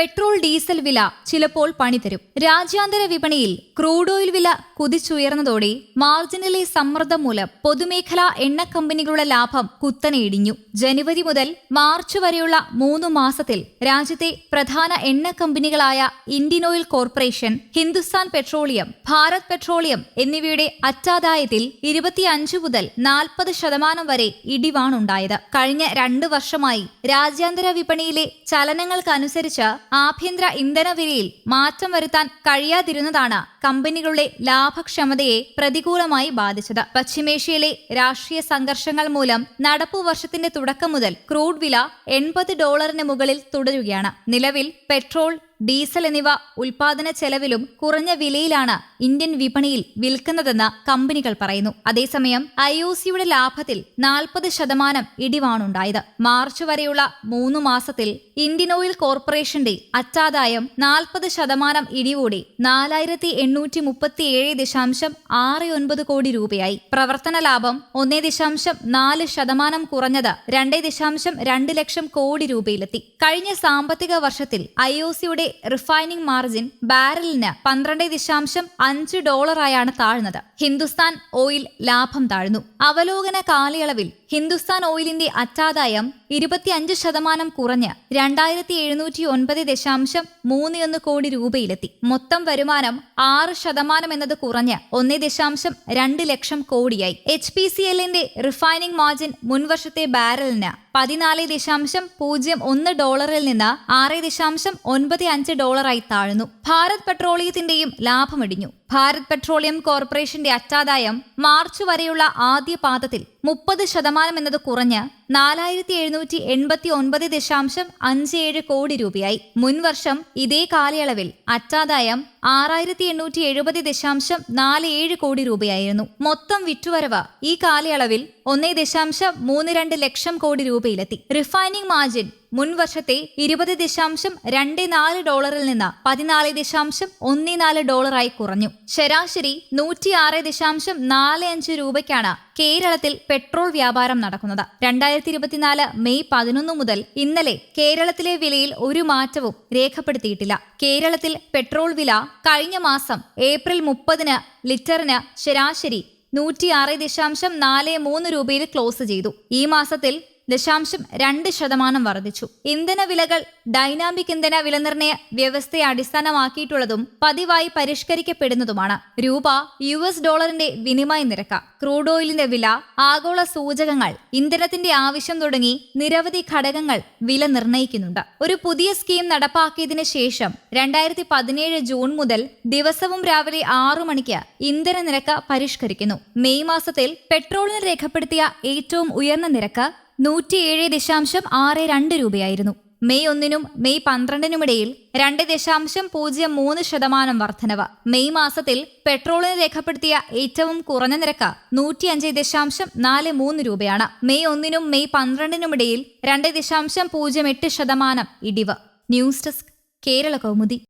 Petrol diesel വില ചിലപ്പോൾ പണിതരും. രാജ്യാന്തര വിപണിയിൽ ക്രൂഡ് ഓയിൽ വില കുതിച്ചുയർന്നതോടെ മാർജിനിലെ സമ്മർദ്ദം മൂലം പൊതുമേഖലാ എണ്ണ കമ്പനികളുടെ ലാഭം കുത്തനെ ഇടിഞ്ഞു ജനുവരി മുതൽ മാർച്ച് വരെയുള്ള മൂന്ന് മാസത്തിൽ രാജ്യത്തെ പ്രധാന എണ്ണ കമ്പനികളായ Indian oil corporation Hindustan petroleum Bharat petroleum എന്നിവയുടെ അറ്റാദായത്തിൽ ഇരുപത്തിയഞ്ച് മുതൽ നാൽപ്പത് ശതമാനം വരെ ഇടിവാണുണ്ടായത്. കഴിഞ്ഞ രണ്ട് വർഷമായി രാജ്യാന്തര വിപണിയിലെ ചലനങ്ങൾക്കനുസരിച്ച് ആഭ്യന്തര ഇന്ധന വിലയിൽ മാറ്റം വരുത്താൻ കഴിയാതിരുന്നതാണ് കമ്പനികളുടെ ലാഭക്ഷമതയെ പ്രതികൂലമായി ബാധിച്ചത്. പശ്ചിമേഷ്യയിലെ രാഷ്ട്രീയ സംഘർഷങ്ങൾ മൂലം നടപ്പു വർഷത്തിന്റെ തുടക്കം മുതൽ ക്രൂഡ് വില എൺപത് ഡോളറിന് മുകളിൽ തുടരുകയാണ്. നിലവിൽ പെട്രോൾ ഡീസൽ എന്നിവ ഉൽപാദന ചെലവിലും കുറഞ്ഞ വിലയിലാണ് ഇന്ത്യൻ വിപണിയിൽ വിൽക്കുന്നതെന്ന് കമ്പനികൾ പറയുന്നു. അതേസമയം ഐ ഒ സിയുടെ ലാഭത്തിൽ നാൽപ്പത് ശതമാനം ഇടിവാണുണ്ടായത്. മാർച്ച് വരെയുള്ള മൂന്ന് മാസത്തിൽ ഇന്ത്യൻ ഓയിൽ കോർപ്പറേഷന്റെ അറ്റാദായം നാൽപ്പത് ശതമാനം ഇടിവോടെ നാലായിരത്തി എണ്ണൂറ്റി മുപ്പത്തിയേഴ് ദശാംശം ആറ് ഒൻപത് കോടി രൂപയായി. പ്രവർത്തന ലാഭം ഒന്നേ ദശാംശം നാല് ശതമാനം കുറഞ്ഞത് രണ്ടേ ദശാംശം രണ്ട് ലക്ഷം കോടി രൂപയിലെത്തി. കഴിഞ്ഞ സാമ്പത്തിക വർഷത്തിൽ ഐ ഒ സിയുടെ റിഫൈനിംഗ് മാർജിൻ ബാരലിന് പന്ത്രണ്ട് ദശാംശം അഞ്ച് ഡോളറായാണ് താഴ്ന്നത്. ഹിന്ദുസ്ഥാൻ ഓയിൽ ലാഭം താഴ്ന്നു. അവലോകന കാലയളവിൽ ഹിന്ദുസ്ഥാൻ ഓയിലിന്റെ അറ്റാദായം ഇരുപത്തിയഞ്ച് ശതമാനം കുറഞ്ഞ് രണ്ടായിരത്തി എഴുന്നൂറ്റി ഒൻപത് ദശാംശം മൂന്ന് കോടി രൂപയിലെത്തി. മൊത്തം വരുമാനം ആറ് ശതമാനം എന്നത് കുറഞ്ഞ് ഒന്നേ ദശാംശം രണ്ട് ലക്ഷം കോടിയായി. എച്ച് പി സി എല്ലിന്റെ റിഫൈനിംഗ് മാർജിൻ മുൻവർഷത്തെ ബാരലിന് പതിനാല് ദശാംശം പൂജ്യം ഒന്ന് ഡോളറിൽ നിന്ന് ആറ് ദശാംശം ഒൻപത് അഞ്ച് ഡോളറായി താഴ്ന്നു. ഭാരത് പെട്രോളിയത്തിന്റെയും ലാഭമിടിഞ്ഞു ഭാരത് പെട്രോളിയം കോർപ്പറേഷന്റെ അറ്റാദായം മാർച്ച് വരെയുള്ള ആദ്യ പാദത്തിൽ മുപ്പത് ശതമാനം എന്നത് കുറഞ്ഞ് നാലായിരത്തി എഴുന്നൂറ്റി എൺപത്തി ഒൻപത് ദശാംശം അഞ്ച് ഏഴ് കോടി രൂപയായി. മുൻവർഷം ഇതേ കാലയളവിൽ അറ്റാദായം ആറായിരത്തി എണ്ണൂറ്റി എഴുപത് ദശാംശം നാല് ഏഴ് കോടി രൂപയായിരുന്നു. മൊത്തം വിറ്റുവരവ് ഈ കാലയളവിൽ ഒന്നേ ദശാംശം മൂന്ന് രണ്ട് ലക്ഷം കോടി രൂപയിലെത്തി. റിഫൈനിംഗ് മാർജിൻ മുൻവർഷത്തെ ഇരുപത് ദശാംശം രണ്ട് നാല് ഡോളറിൽ നിന്ന് പതിനാല് ദശാംശം ഒന്ന് നാല് ഡോളറായി കുറഞ്ഞു. ശരാശരി നൂറ്റിയാറ് ദശാംശം നാല് അഞ്ച് രൂപയ്ക്കാണ് കേരളത്തിൽ പെട്രോൾ വ്യാപാരം നടക്കുന്നത്. രണ്ടായിരത്തി ഇരുപത്തിനാല് മെയ് പതിനൊന്ന് മുതൽ ഇന്നലെ കേരളത്തിലെ വിലയിൽ ഒരു മാറ്റവും രേഖപ്പെടുത്തിയിട്ടില്ല. കേരളത്തിൽ പെട്രോൾ വില കഴിഞ്ഞ മാസം ഏപ്രിൽ മുപ്പതിന് ലിറ്ററിന് ശരാശരി നൂറ്റിയാറ് ദശാംശം നാല് മൂന്ന് രൂപയിൽ ക്ലോസ് ചെയ്തു. ഈ മാസത്തിൽ ദശാംശം രണ്ട് ശതമാനം വർദ്ധിച്ചു. ഇന്ധന വിലകൾ ഡൈനാമിക് ഇന്ധന വിലനിർണയ വ്യവസ്ഥയെ അടിസ്ഥാനമാക്കിയിട്ടുള്ളതും പതിവായി പരിഷ്കരിക്കപ്പെടുന്നതുമാണ്. രൂപ യു എസ് ഡോളറിന്റെ വിനിമയ നിരക്ക് ക്രൂഡ് ഓയിലിന്റെ വില ആഗോള സൂചകങ്ങൾ ഇന്ധനത്തിന്റെ ആവശ്യം തുടങ്ങി നിരവധി ഘടകങ്ങൾ വില നിർണയിക്കുന്നുണ്ട്. ഒരു പുതിയ സ്കീം നടപ്പാക്കിയതിനു ശേഷം രണ്ടായിരത്തി പതിനേഴ് ജൂൺ മുതൽ ദിവസവും രാവിലെ ആറു മണിക്ക് ഇന്ധന നിരക്ക് പരിഷ്കരിക്കുന്നു. മെയ് മാസത്തിൽ പെട്രോളിന് രേഖപ്പെടുത്തിയ ഏറ്റവും ഉയർന്ന നിരക്ക് നൂറ്റിയേഴ് ദശാംശം ആറ് രണ്ട് രൂപയായിരുന്നു. മെയ് ഒന്നിനും മെയ് പന്ത്രണ്ടിനുമിടയിൽ രണ്ട് ദശാംശം പൂജ്യം മൂന്ന് ശതമാനം വർധനവ്. മെയ് മാസത്തിൽ പെട്രോളിന് രേഖപ്പെടുത്തിയ ഏറ്റവും കുറഞ്ഞ നിരക്ക് നൂറ്റിയഞ്ച് ദശാംശം നാല് മൂന്ന് രൂപയാണ്. മെയ് ഒന്നിനും മെയ് പന്ത്രണ്ടിനുമിടയിൽ രണ്ട് ദശാംശം പൂജ്യം എട്ട് ശതമാനം ഇടിവ്. News desk Kerala Kaumudi.